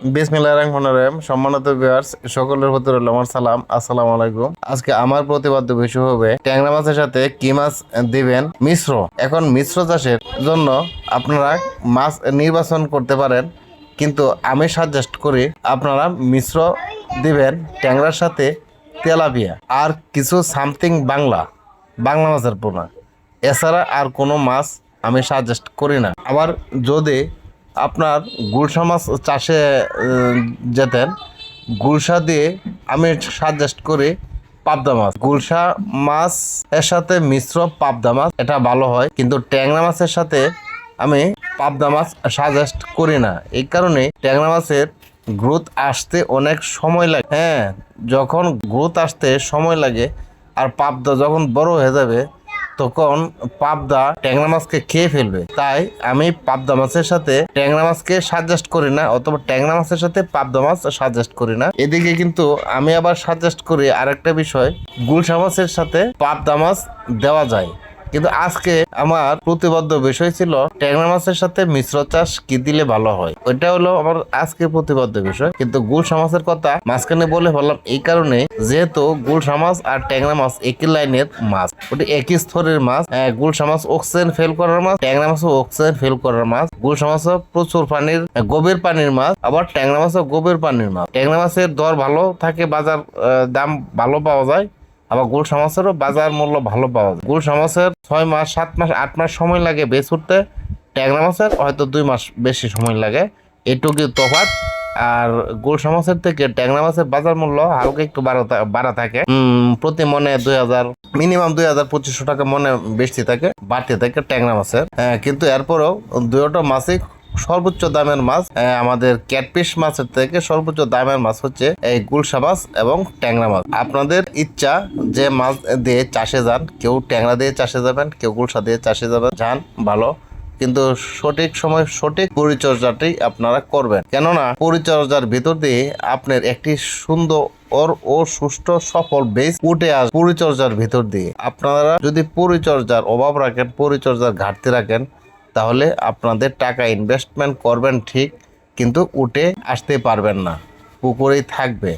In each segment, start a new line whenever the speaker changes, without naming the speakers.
বিসমিল্লাহির রহমানির রহিম। সম্মানিত ভিউয়ার্স সকলের প্রতি রইল আমার সালাম। আসসালামু আলাইকুম। আজকে আমার প্রতিবাদ্য বিষয় হবে ট্যাংরা মাছের সাথে কি মাছ দিবেন? মিশ্র। এখন মিশ্র চাষের জন্য আপনারা মাছ নির্বাচন করতে পারেন। কিন্তু আমি সাজেস্ট করি আপনারা মিশ্র দিবেন ট্যাংরার সাথে তেলাপিয়া। আর কিছু সামথিং বাংলা বাংলা মাছের পোনা। এছাড়া আর কোনো মাছ আমি সাজেস্ট করি না। আবার যদি আপনার গুলশা মাছ চাষে যেতেন, গুলশা দিয়ে আমি সাজেস্ট করি পাবদা মাছ। গুলশা মাছ এর সাথে মিশ্র পাবদা মাছ, এটা ভালো হয়, কিন্তু ট্যাংরা মাছের সাথে আমি পাবদা মাছ সাজেস্ট করি না। এই কারণে ট্যাংরা মাছের গ্রোথ আসতে অনেক সময় লাগে। হ্যাঁ যখন গ্রোথ আসতে সময় লাগে, আর পাবদা যখন বড় হয়ে যাবে তখন পাবদা ট্যাংরা মাছকে খেয়ে ফেলবে। তাই আমি পাবদা মাছের সাথে ট্যাংরা মাছকে সাজেস্ট করি না, অথবা ট্যাংরা মাছের সাথে পাবদা মাছ সাজেস্ট করি না। এদিকে কিন্তু আমি আবার সাজেস্ট করি আরেকটা বিষয়, গুলশা মাছের সাথে পাবদা মাছ দেওয়া যায়। কিন্তু আজকে আমার প্রতিবদ্ধ বিষয় ছিল ট্যাংরা মাছের সাথে মিশ্র চাষ কি দিলে ভালো হয়? ওইটা হলো আমার আজকে প্রতিবদ্ধ বিষয়। কিন্তু গুলশা মাছের কথা মাঝখানে বলে ফেললাম, এই কারণে যেহেতু গুলশা মাছ আর ট্যাংরা মাছ একই লাইনের মাছ। ওটি একই স্তরের মাছ। গুলশা মাছ অক্সিজেন ফেল করার মাছ, ট্যাংরা মাছও অক্সিজেন ফেল করার মাছ। গুলশা মাছও প্রচুর পানির গভীর পানির মাছ। আবার ট্যাংরা মাছও গভীর পানির মাছ। ট্যাংরা মাছের দর ভালো থাকে, বাজার দাম ভালো পাওয়া যায়। আবার গুল সমাজেরও বাজার মূল্য ভালো পাওয়া যায়। গুল সমাজের ছয় মাস সাত মাস আট মাস সময় লাগে বেচ উঠতে। ট্যাংরা মাছের হয়তো দুই মাস বেশি সময় লাগে। এটুকু তফাৎ। আর গোল সমাজের থেকে ট্যাংরা মাছের বাজার মূল্য হালকা একটু বাড়া থাকে। প্রতি মনে দুই হাজার মিনিমাম দুই হাজার পঁচিশশো টাকা মনে বেশি থাকে বাড়তে থাকে ট্যাংরা মাছের। হ্যাঁ, কিন্তু এরপরেও দুইটা মাছই সর্বোচ্চ দামের মাছ আমাদের ক্যাটফিশ মাছের থেকে সর্বোচ্চ দামের মাছ হচ্ছে এই গুলশা মাছ এবং ট্যাংরা মাছ। আপনাদের ইচ্ছা যে মাছ দিয়ে চাষে যান, কেউ ট্যাংরা দিয়ে চাষে যাবেন, কেউ গুলশা দিয়ে চাষে যাবেন, যান, ভালো। কিন্তু সঠিক সময় সঠিক পরিচর্যাটি আপনারা করবেন। কেননা পরিচর্যার ভিতর দিয়ে আপনার একটি সুন্দর ওর ও সুষ্ঠু সফল বেস উঠে আস পরিচর্যার ভিতর দিয়ে। আপনারা যদি পরিচর্যার অভাব রাখেন, পরিচর্যার ঘাটতি রাখেন তাহলে আপনাদের টাকা ইনভেস্টমেন্ট করবেন ঠিক, কিন্তু উঠে আসতে পারবেন না, পুকুরেই থাকবে।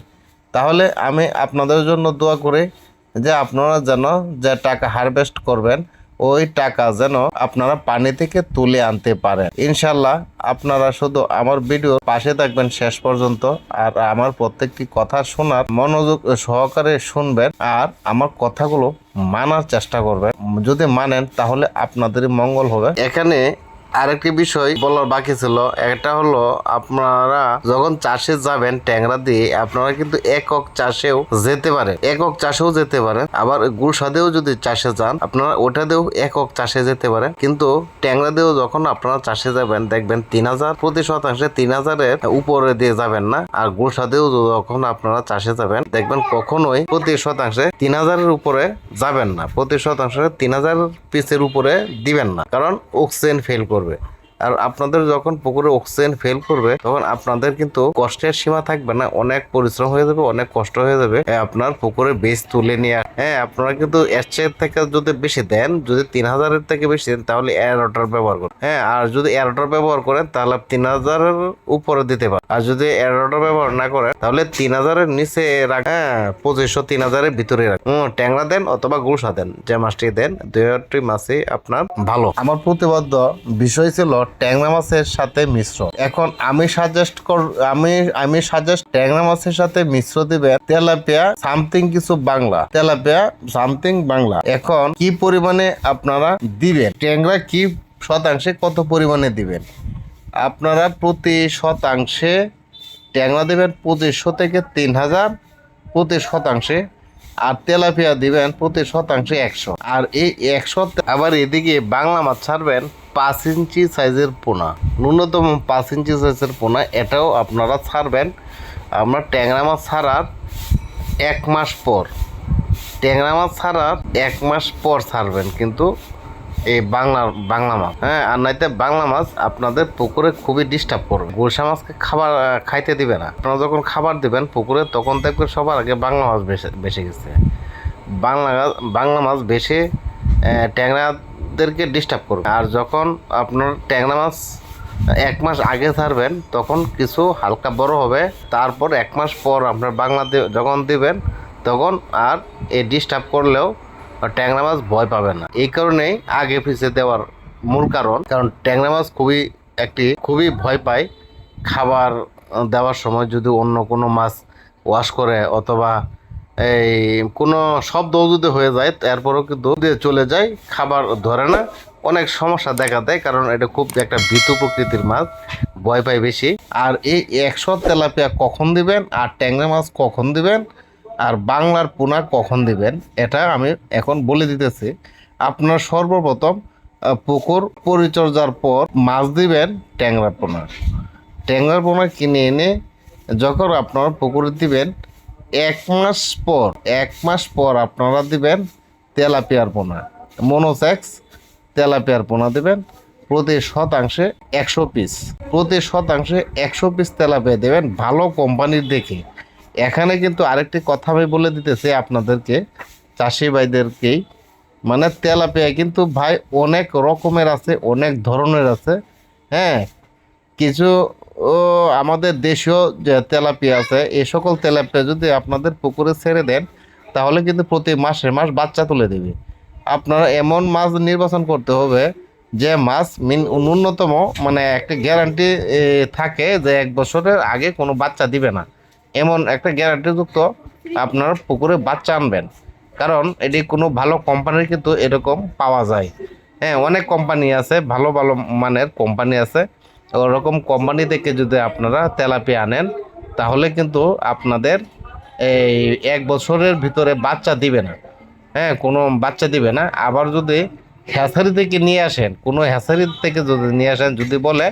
তাহলে আমি আপনাদের জন্য দোয়া করে যে আপনারা যেন যে টাকা হারভেস্ট করবেন ওই টাকা যেন আপনারা পানি থেকে তুলে আনতে পারেন। ইনশাল্লাহ আপনারা শুধু আমার ভিডিও পাশে থাকবেন শেষ পর্যন্ত, আর আমার প্রত্যেকটি কথা শোনার মনোযোগ সহকারে শুনবেন, আর আমার কথাগুলো মানার চেষ্টা করবেন। যদি মানেন তাহলে আপনাদেরই মঙ্গল হবে। এখানে আরেকটি বিষয় বলার বাকি ছিল একটা হলো আপনারা যখন চাষে যাবেন ট্যাংরা দিয়ে, আপনারা কিন্তু একক চাষেও যেতে পারেন। একক চাষেও যেতে পারেন, আবার গুলসাদেও যদি চাষে যান, আপনারা ওটা দিয়েও একক চাষে যেতে পারেন। কিন্তু ট্যাংরা দিয়েও যখন আপনারা চাষে যাবেন, দেখবেন তিন হাজার, প্রতি শতাংশে তিন হাজারের উপরে দিয়ে যাবেন না। আর গুলসাদেও যখন আপনারা চাষে যাবেন, দেখবেন কখনোই প্রতি শতাংশে তিন হাজারের উপরে যাবেন না। প্রতি শতাংশে তিন হাজার পিসের উপরে দিবেন না, কারণ অক্সিজেন ফেল করবে। করবে আর আপনাদের যখন পুকুরে অক্সিজেন ফেল করবে, তখন আপনাদের কিন্তু কষ্টের সীমা থাকবে না। অনেক পরিশ্রম হয়ে যাবে, অনেক কষ্ট হয়ে যাবে। আপনার পুকুরে বেশ তুলে নিয়ে হ্যাঁ আপনারা কিন্তু এর থেকে যদি বেশি দেন, যদি তিন হাজারের থেকে বেশি দেন, তাহলে এয়ারোটার ব্যবহার করুন। হ্যাঁ আর যদি এয়ারোটার ব্যবহার করেন, তাহলে তিন হাজারের উপরে দিতে পারেন। আর যদি এয়ারোটার ব্যবহার না করেন, তাহলে তিন হাজারের নিচে রাখ হ্যাঁ পঁচিশশো তিন হাজারের ভিতরে রাখ। হুম ট্যাংরা দেন অথবা গুলশা দেন, যে মাছটি দেন দুইটি মাছই আপনার ভালো। আমার প্রতিবদ্ধ বিষয় ছিল ট্যাংরা মাছের সাথে মিশ্র এখন আমি সাজেস্ট কর, আমি আমি সাজেস্ট ট্যাংরা মাছের সাথে মিশ্র দিবেন তেলাপিয়া সামথিং কিছু বাংলা। Tilapia something Bangla. এখন কি পরিমাণে আপনারা দিবেন? ট্যাংরা কি শতাংশে কত পরিমাণে দিবেন? আপনারা প্রতি শতাংশে ট্যাংরা দেবেন পঁচিশশো থেকে তিন হাজার প্রতি শতাংশে, আর তেলাপিয়া দিবেন প্রতি শতাংশে একশো। আর এই একশো আবার এদিকে বাংলা মাছ ছাড়বেন পাঁচ ইঞ্চি সাইজের পোনা ন্যূনতম পাঁচ ইঞ্চি সাইজের পোনা এটাও আপনারা ছাড়বেন। আমরা ট্যাংরা মাছ ছাড়ার এক মাস পর ট্যাংরা মাছ ছাড়ার এক মাস পর ছাড়বেন কিন্তু এই বাংলা বাংলা মাছ। হ্যাঁ আর নাইতে বাংলা মাছ আপনাদের পুকুরে খুবই ডিস্টার্ব করবে। গুলশা মাছকে খাবার খাইতে দিবে না। আপনারা যখন খাবার দিবেন পুকুরে তখন দেখবেন সবার আগে বাংলা মাছ বেশি বেশি গেছে। বাংলা বাংলা মাছ বেশি আহ, ট্যাংরাদেরকে ডিস্টার্ব করবে। আর যখন আপনার ট্যাংরা মাছ এক মাস আগে ছাড়বেন, তখন কিছু হালকা বড় হবে। তারপর এক মাস পর আপনার বাংলাতে যখন দিবেন, তখন আর এ ডিস্টার্ব করলেও ট্যাংরা মাছ ভয় পাবে না। এই কারণেই আগে পিছিয়ে দেওয়ার মূল কারণ। কারণ ট্যাংরা মাছ খুবই একটি খুবই ভয় পায়। খাবার দেওয়ার সময় যদি অন্য কোনো মাছ ওয়াশ করে অথবা এই কোনো শব্দ যদি হয়ে যায় তারপরেও কিন্তু দিয়ে চলে যায়, খাবার ধরে না। অনেক সমস্যা দেখা দেয়, কারণ এটা খুব একটা ভীতু প্রকৃতির মাছ, ভয় পায় বেশি। আর এই একশো তেলাপিয়া কখন দিবেন, আর ট্যাংরা মাছ কখন দিবেন, আর বাংলার পোনা কখন দিবেন, এটা আমি এখন বলে দিতেছি। আপনার সর্বপ্রথম পুকুর পরিচর্যার পর মাছ দিবেন ট্যাংরা পোনা। ট্যাংরা পোনা কিনে এনে যখন আপনার পুকুরে দিবেন এক মাস পর, এক মাস পর আপনারা দিবেন তেলাপিয়ার পোনা। মনোসেক্স তেলাপিয়ার পোনা দেবেন, প্রতি শতাংশে একশো পিস। প্রতি শতাংশে একশো পিস তেলাপিয়া দেবেন, ভালো কোম্পানির দেখে। এখানে কিন্তু আরেকটি কথা আমি বলে দিতেছি আপনাদেরকে, চাষি ভাইদেরকেই। মানে তেলাপিয়া কিন্তু ভাই অনেক রকমের আছে, অনেক ধরনের আছে। হ্যাঁ কিছু ও, আমাদের দেশীয় যে তেলাপিয়া আছে এই সকল তেলাপিয়া যদি আপনাদের পুকুরে ছেড়ে দেন, তাহলে কিন্তু প্রতি মাসে মাস বাচ্চা তুলে দেবে। আপনারা এমন মাছ নির্বাচন করতে হবে যে মাছ মিন ন্যূনতম মানে একটা গ্যারান্টি থাকে যে এক বছরের আগে কোনো বাচ্চা দিবে না। এমন একটা গ্যারান্টিযুক্ত আপনার পুকুরে বাচ্চা আনবেন। কারণ এটি কোনো ভালো কোম্পানির কিন্তু এরকম পাওয়া যায়। হ্যাঁ অনেক কোম্পানি আছে, ভালো ভালো মানের কোম্পানি আছে। ওরকম কোম্পানি থেকে যদি আপনারা তেলাপি আনেন, তাহলে কিন্তু আপনাদের এই এক বছরের ভিতরে বাচ্চা দিবে না। হ্যাঁ কোনো বাচ্চা দিবে না। আবার যদি হ্যাসারি থেকে নিয়ে আসেন, কোনো হ্যাসারি থেকে যদি নিয়ে আসেন, যদি বলে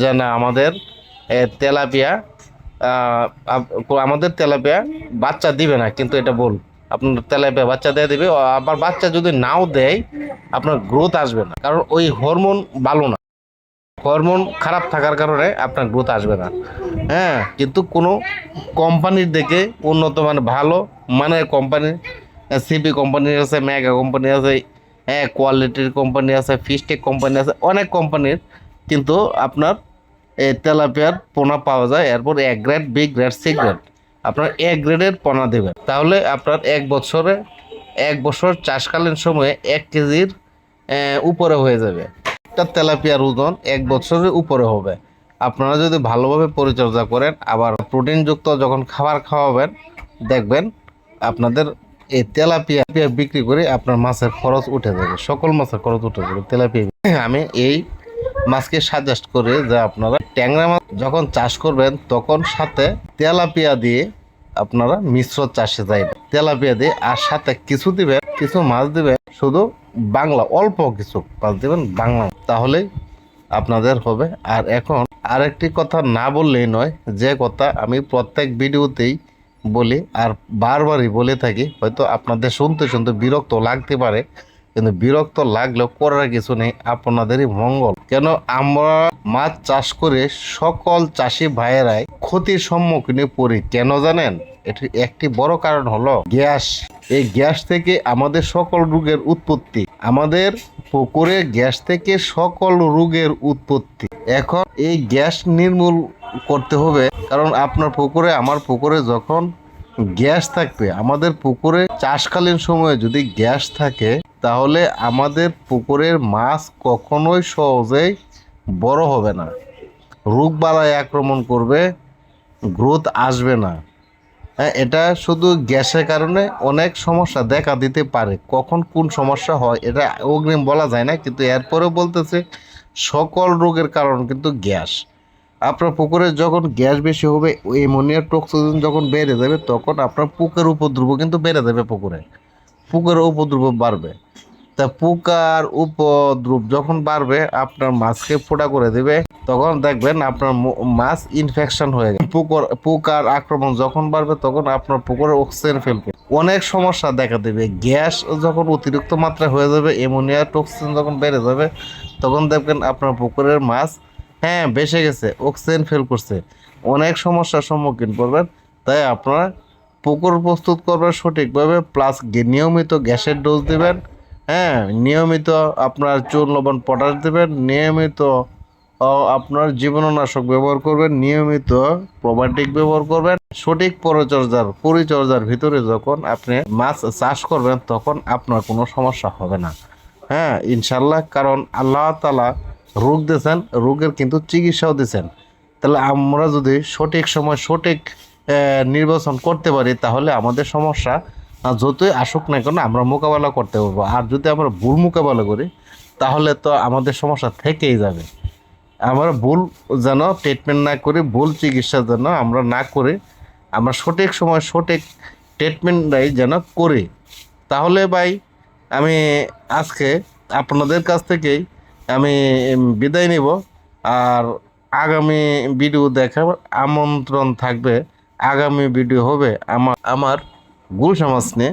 যে না, আমাদের তেলাপিয়া আমাদের তেলাপিয়া বাচ্চা দিবে না, কিন্তু এটা বল আপনার তেলাপিয়া বাচ্চা দিয়ে দিবে, আবার বাচ্চা যদি নাও দেয়, আপনার গ্রোথ আসবে না। কারণ ওই হরমোন ভালো না। হরমোন খারাপ থাকার কারণে আপনার গ্রোথ আসবে না। হ্যাঁ কিন্তু কোনো কোম্পানির দেখে উন্নত মানে ভালো মানের কোম্পানি সিপি কোম্পানি আছে মেগা কোম্পানি আছে হ্যাঁ কোয়ালিটির কোম্পানি আছে ফিস্টেক কোম্পানি আছে, অনেক কোম্পানির কিন্তু আপনার তেলাপিয়ার পোনা পাওয়া যায়, এরপর এক grade B grade C grade আপনার এক গ্রেডের পোনা দেবেন। তাহলে আপনার এক বছরে, এক বছর চাষকালীন সময়ে এক কেজির উপরে হয়ে যাবে। একটা তেলাপিয়ার ওজন এক বছরের উপরে হবে। আপনারা যদি ভালোভাবে পরিচর্যা করেন, আবার প্রোটিনযুক্ত যখন খাবার খাওয়াবেন, দেখবেন আপনাদের এই তেলাপিয়া পিয়া বিক্রি করে আপনার মাছের খরচ উঠে যাবে, সকল মাছের খরচ উঠে যাবে তেলাপিয়া আমি এই মাছকে সাজেস্ট করে যে আপনারা ট্যাংরা মাছ যখন চাষ করবেন, তখন সাথে তেলাপিয়া দিয়ে আপনারা মিশ্র চাষে যাইবেন। তেলাপিয়া দিয়ে, আর সাথে কিছু দিবেন কিছু মাছ দিবেন শুধু বাংলা, অল্প কিছু মাছ দিবেন বাংলা। তাহলে আপনাদের হবে। আর এখন আরেকটি কথা না বললেই নয়, যে কথা আমি প্রত্যেক ভিডিওতেই বলি, আর বারবারই বলে থাকি, হয়তো আপনাদের শুনতে শুনতে বিরক্ত লাগতে পারে। কিন্তু বিরক্ত লাগলেও করার কিছু নেই, আপনাদেরই মঙ্গল। কেন আমরা মাছ চাষ করে সকল চাষি ভাইয়েরাই ক্ষতির সম্মুখীনে পড়ি, কেন জানেন? এটি একটি বড় কারণ হলো গ্যাস। এই গ্যাস থেকে আমাদের সকল রোগের উৎপত্তি, আমাদের পুকুরে গ্যাস থেকে সকল রোগের উৎপত্তি। এখন এই গ্যাস নির্মূল করতে হবে, কারণ আপনার পুকুরে, আমার পুকুরে যখন গ্যাস থাকবে। আমাদের পুকুরে চাষকালীন সময়ে যদি গ্যাস থাকে, তাহলে আমাদের পুকুরের মাছ কখনোই সহজেই বড় হবে না। রোগ বালায় আক্রমণ করবে, গ্রোথ আসবে না। হ্যাঁ এটা শুধু গ্যাসের কারণে অনেক সমস্যা দেখা দিতে পারে। কখন কোন সমস্যা হয়, এটা অগ্রিম বলা যায় না, কিন্তু এরপরেও বলতেছে, সকল রোগের কারণ কিন্তু গ্যাস। আপনার পুকুরে যখন গ্যাস বেশি হবে, ওই অ্যামোনিয়া টক্সিজেন যখন বেড়ে যাবে, তখন আপনার পুকের উপদ্রব কিন্তু বেড়ে যাবে পুকুরে। পুকুরের উপদ্রব বাড়বে। তা পোকার উপদ্রব যখন বাড়বে, আপনার মাছকে ফোটা করে দেবে, তখন দেখবেন আপনার মাছ ইনফেকশন হয়ে গেছে। পুকুর, পোকার আক্রমণ যখন বাড়বে, তখন আপনার পুকুরে অক্সিজেন ফেলবে। অনেক সমস্যা দেখা দেবে। গ্যাস যখন অতিরিক্ত মাত্রায় হয়ে যাবে অ্যামোনিয়া টক্সিন যখন বেড়ে যাবে, তখন দেখবেন আপনার পুকুরের মাছ হ্যাঁ বেসে গেছে অক্সিজেন ফেল করছে। অনেক সমস্যার সম্মুখীন পড়বেন তাই আপনারা পুকুর প্রস্তুত করবেন সঠিকভাবে প্লাস নিয়মিত গ্যাসের ডোজ দেবেন হ্যাঁ নিয়মিত আপনার চুন, লবণ পটাশ দেবেন, নিয়মিত আপনার জীবাণুনাশক ব্যবহার করবেন, নিয়মিত প্রোবায়োটিক ব্যবহার করবেন। সঠিক পরিচর্যার পরিচর্যার ভিতরে যখন আপনি মাছ চাষ করবেন, তখন আপনার কোনো সমস্যা হবে না। হ্যাঁ ইনশাল্লাহ কারণ আল্লাহ তালা রোগ দিয়েছেন, রোগের কিন্তু চিকিৎসাও দিয়েছেন। তাহলে আমরা যদি সঠিক সময় সঠিক নির্বাচন করতে পারি, তাহলে আমাদের সমস্যা যতই আসুক না কেন আমরা মোকাবেলা করতে পারব। আর যদি আমরা ভুল মোকাবেলা করি, তাহলে তো আমাদের সমস্যা থেকেই যাবে। আমরা ভুল যেন ট্রিটমেন্ট না করি, ভুল চিকিৎসা যেন আমরা না করি, আমরা সঠিক সময় সঠিক ট্রিটমেন্টটাই যেন করি। তাহলে ভাই, আমি আজকে আপনাদের কাছ থেকেই আমি বিদায় নিব। আর আগামী ভিডিও দেখার আমন্ত্রণ থাকবে। আগামী ভিডিও হবে আমার আমার গুল সমাজ নিয়ে।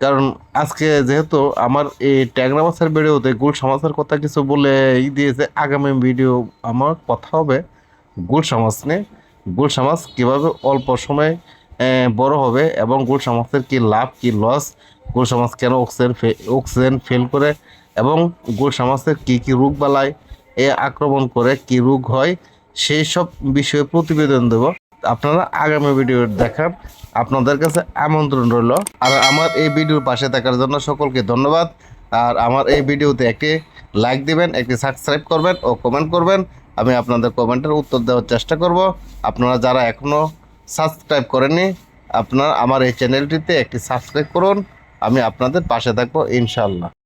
কারণ আজকে যেহেতু আমার এই ট্যাংরা ভিডিওতে গুল সমাজের কথা কিছু বলে দিয়েছে, আগামী ভিডিও আমার কথা হবে গুল সমাজ নিয়ে। গুল সমাজ কীভাবে অল্প সময়ে বড় হবে এবং গুল সমাজের কী লাভ, কী লস, গুল সমাজ কেন অক্সিজেন অক্সিজেন ফেল করে এবং গুল সমাজের কী কী রোগ বালায় এ আক্রমণ করে কী রোগ হয়, সেই সব বিষয়ে প্রতিবেদন দেব। আপনারা আগামী ভিডিও দেখান আপনাদের কাছে আমন্ত্রণ রইল। আর আমার এই ভিডিওর পাশে থাকার জন্য সকলকে ধন্যবাদ। আর আমার এই ভিডিওতে একটি লাইক দিবেন, একটি সাবস্ক্রাইব করবেন ও কমেন্ট করবেন। আমি আপনাদের কমেন্টের উত্তর দেওয়ার চেষ্টা করব। আপনারা যারা এখনও সাবস্ক্রাইব করেননি, আপনারা আমার এই চ্যানেলটিতে একটি সাবস্ক্রাইব করুন। আমি আপনাদের পাশে থাকব ইনশাল্লাহ